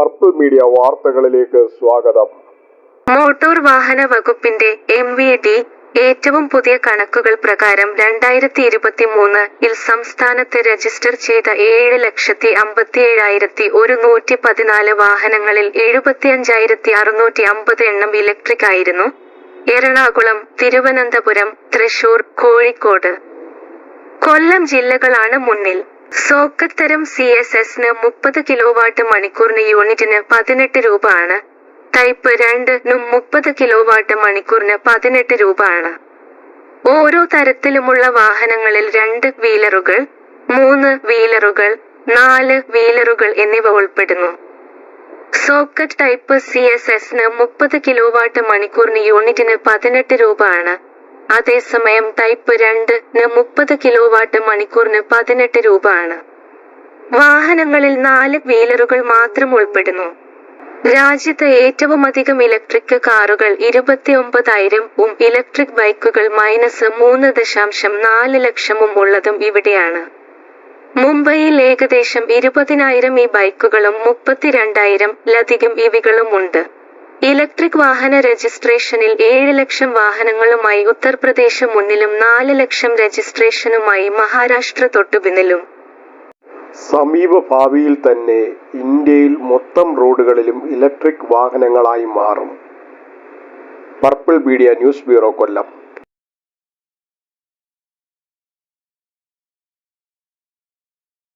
Purple media വാർത്തകളിലേക്ക് സ്വാഗതം. Motor വാഹന വകുപ്പിന്റെ എം വി ഡി ഏറ്റവും പുതിയ കണക്കുകൾ പ്രകാരം രണ്ടായിരത്തി ഇരുപത്തി മൂന്നിൽ സംസ്ഥാനത്ത് രജിസ്റ്റർ ചെയ്ത ഏഴ് ലക്ഷത്തി അമ്പത്തി അമ്പത്തിയേഴായിരത്തി ഒരുന്നൂറ്റി പതിനാല് വാഹനങ്ങളിൽ എഴുപത്തിയഞ്ചായിരത്തി അറുന്നൂറ്റി അമ്പത് എണ്ണം ഇലക്ട്രിക് ആയിരുന്നു. എറണാകുളം തിരുവനന്തപുരം തൃശൂർ കോഴിക്കോട്. കൊല്ലം ജില്ലകളാണ് മുന്നിൽ. സോക്കറ്റ് തരം സി എസ് എസിന് മുപ്പത് കിലോവാട്ട് മണിക്കൂറിന് യൂണിറ്റിന് പതിനെട്ട് രൂപ ആണ് ടൈപ്പ് രണ്ടിനും മുപ്പത് കിലോവാട്ട് മണിക്കൂറിന് പതിനെട്ട് രൂപ ആണ് ഓരോ തരത്തിലുമുള്ള വാഹനങ്ങളിൽ രണ്ട് വീലറുകൾ മൂന്ന് വീലറുകൾ നാല് വീലറുകൾ എന്നിവ ഉൾപ്പെടുന്നു. സോക്കറ്റ് ടൈപ്പ് സി എസ് എസിന് മുപ്പത് കിലോവാട്ട് മണിക്കൂറിന് യൂണിറ്റിന് പതിനെട്ട് രൂപ ആണ് അതേസമയം ടൈപ്പ് രണ്ടിന് മുപ്പത് കിലോ വാട്ട് മണിക്കൂറിന് പതിനെട്ട് രൂപ ആണ് വാഹനങ്ങളിൽ നാല് വീലറുകൾ മാത്രം ഉൾപ്പെടുന്നു. രാജ്യത്ത് ഏറ്റവും അധികം ഇലക്ട്രിക് കാറുകൾ ഇരുപത്തിയൊമ്പതായിരവും ഇലക്ട്രിക് ബൈക്കുകൾ മൈനസ് മൂന്ന് ദശാംശം നാല് ലക്ഷവും ഉള്ളതും ഇവിടെയാണ്. മുംബൈയിൽ ഏകദേശം ഇരുപതിനായിരം ഈ ബൈക്കുകളും മുപ്പത്തിരണ്ടായിരം ലധികം ഇവികളും ഉണ്ട്. ഇലക്ട്രിക് വാഹന രജിസ്ട്രേഷനിൽ ഏഴ് ലക്ഷം വാഹനങ്ങളുമായി ഉത്തർപ്രദേശ് മുന്നിലും നാല് ലക്ഷം രജിസ്ട്രേഷനുമായി മഹാരാഷ്ട്ര തൊട്ടുപിന്നിലും. സമീപ ഭാവിയിൽ തന്നെ ഇന്ത്യയിൽ മൊത്തം റോഡുകളിലും ഇലക്ട്രിക് വാഹനങ്ങളായി മാറും. Purple media news bureau Kollam.